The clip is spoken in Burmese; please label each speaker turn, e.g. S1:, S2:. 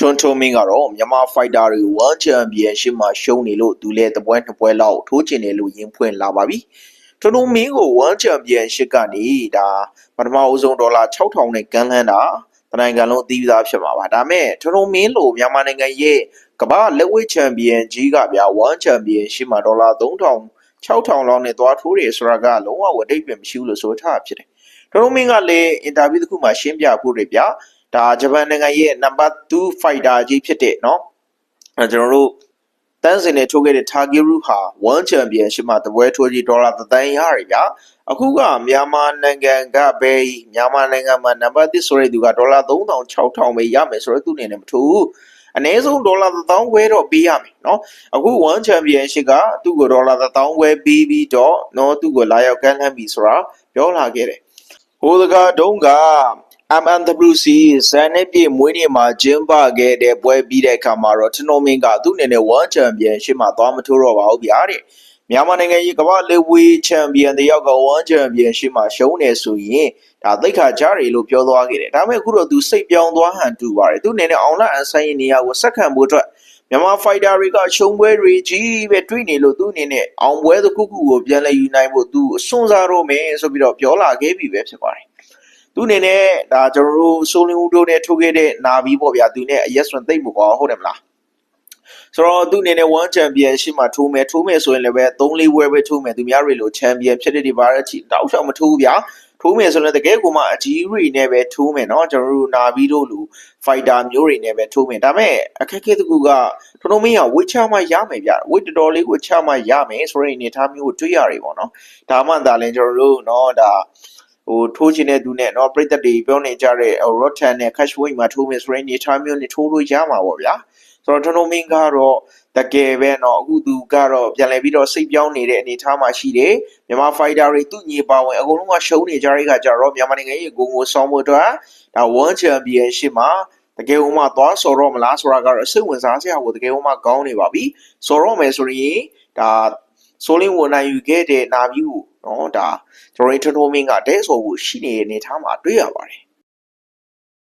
S1: ထွန်းထွန်းမင်းကတော့မြန်မာဖိုက်တာတွေဝမ်ချန်ပီယံရှစ်မှာရှုံးနေလို့သူလည်းတပွဲနှစ်ပွဲလောက်ထိုးကျင်တယ်လို့ယင်ဖွင့်လာပါပြီထွန်းထွန်းမင်းကိုဝမ်ချန်ပီယံရှစ်ကနေဒါပထမအဦးဆုံးဒေါ်လာ6000နဲ့ကန်လန်းတာတနိုင်ငံလုံးအသီးသားဖြစ်မှာပါဒါမဲ့ထွန်းထွန်းမင်းလို့မြန်မာနိုင်ငံရဲ့ကမ္ဘာလက်ဝဲချန်ပီယံကြီးကဗျာဝမ်ချန်ပီယံရှစ်မှာဒေါ်လာ3000 6000လောက်နဲ့သွားထိုးတယ်ဆိုတာကလုံးဝဝတိတ်ပဲမရှိဘူးလို့ဆိုထားဖြစ်တယ်ထွန်းထွန်းမင်းကလည်းအင်တာဗျူးတစ်ခုမှာရှင်းပြဖို့ရဗျာ ဒါဂျပန်နိုင်ငံရဲ့နံပါတ်2 fighter ကြီးဖြစ်တဲ့เนาะအဲကျွန်တော်တို့တန်းစင်နဲ့ထိုးခဲ့တဲ့ Takeru ဟာ World Championship မှာတပွဲထိုးကြီးဒေါ်လာသန်းရတယ်ဗျာအခုကမြန်မာနိုင်ငံကပဲမြန်မာနိုင်ငံမှာနံပါတ်1ဆိုတဲ့သူကဒေါ်လာ3000 6000ပဲရမယ်ဆိုတော့သူ့အနေနဲ့မထိုးအနည်းဆုံးဒေါ်လာ1000ဝဲတော့ပေးရမယ်เนาะအခု World Championship ကသူ့ကိုဒေါ်လာ1000ဝဲပေးပြီးတော့เนาะသူ့ကိုလာရောက်ကမ်းလှမ်းပြီဆိုတာပြောလာခဲ့တယ်ဟိုတကတုံးက MNWC ဇန်နဲ့ပြည့်မွေးနေ့မှာကျင်းပခဲ့တဲ့ပွဲပြီးတဲ့အခါမှာတော့ထနိုမင်းကသူ့အနေနဲ့ World Championship မှာသွားမထိုးတော့ပါဘူးဗျာတဲ့မြန်မာနိုင်ငံကြီးကမ္ဘာလေဝေးချန်ပီယံတယောက်က World Championship မှာရှုံးနေဆိုရင်ဒါသိခါကြတယ်လို့ပြောသွားခဲ့တယ်ဒါပေမဲ့အခုတော့သူစိတ်ပြောင်းသွားဟန်တူပါတယ်သူအနေနဲ့အောင်လအန်ဆိုင်ရဲ့နေရာကိုဆက်ခံဖို့အတွက်မြန်မာဖိုက်တာတွေကရှုံးပွဲတွေကြီးပဲတွေ့နေလို့သူအနေနဲ့အောင်ပွဲတစ်ခုခုကိုပြန်လဲယူနိုင်ဖို့သူအစွန်းစားတော့မယ်ဆိုပြီးတော့ပြောလာခဲ့ပြီပဲဖြစ်ပါတယ် သူအနေနဲ့ဒါကျွန်တော်တို့ဆိုလင်ဦးတို့နဲ့ထုတ်ခဲ့တဲ့နာပြီးပေါ့ဗျာသူနဲ့အရက်ဆွန်သိမ့်မကွာဟုတ်တယ်မလားဆိုတော့သူအနေနဲ့ one champion ရှိမှထိုးမယ်ထိုးမယ်ဆိုရင်လည်းပဲ3-4ဝဲပဲထိုးမယ်သူများတွေလို champion ဖြစ်တဲ့ဒီဘာရက်ချီတောက်လျှောက်မထိုးဘူးဗျာထိုးမယ်ဆိုရင်တကယ်ကိုမှအကြီးရီနဲ့ပဲထိုးမယ်เนาะကျွန်တော်တို့နာပြီးတို့လူ fighter မျိုးတွေနဲ့ပဲထိုးမယ်ဒါပေမဲ့အခက်အခဲတစ်ခုကထိုးမင်းကဝစ်ချမှရမယ်ဗျဝစ်တော်တော်လေးကိုချမှရမယ်ဆိုတဲ့အနေအထားမျိုးကိုတွေးရတယ်ပေါ့နော်ဒါမှသာလဲကျွန်တော်တို့เนาะဒါ ဟိုထိုးချင်တဲ့သူနဲ့เนาะပြိသက်တွေပြောနေကြတဲ့ Rotan နဲ့ Cash Weight မှာထိုးမယ်ဆိုတဲ့အနေအထားမျိုးနဲ့ထိုးလို့ရမှာပေါ့ဗျာဆိုတော့ထွန်းထွန်းမင်းကတော့တကယ်ပဲเนาะအခုသူကတော့ပြန်လည်ပြီးတော့စိတ်ပြောင်းနေတဲ့အနေအထားမှာရှိတယ်မြန်မာဖိုက်တာတွေသူ့ညီပါဝင်အကုန်လုံးကရှုံးနေကြတဲ့ခါကျတော့မြန်မာနိုင်ငံရဲ့ဂုံကိုဆောင်းဖို့အတွက်ဒါ World Championship မှာတကယ်ဟိုမှာသွားစော်တော့မလားဆိုတာကတော့စိတ်ဝင်စားစရာကိုတကယ်ဟိုမှာကောင်းနေပါပြီစော်တော့မယ်ဆိုရင်ဒါဆိုလင်းဝန်နိုင်ယူခဲ့တဲ့နာပြီးကို နော်ဒါကျွန်တော်တို့ထထိုးမင်းကဒဲဆိုဖို့ရှိနေတဲ့အနေထားမှာတွေ့ရပါတယ်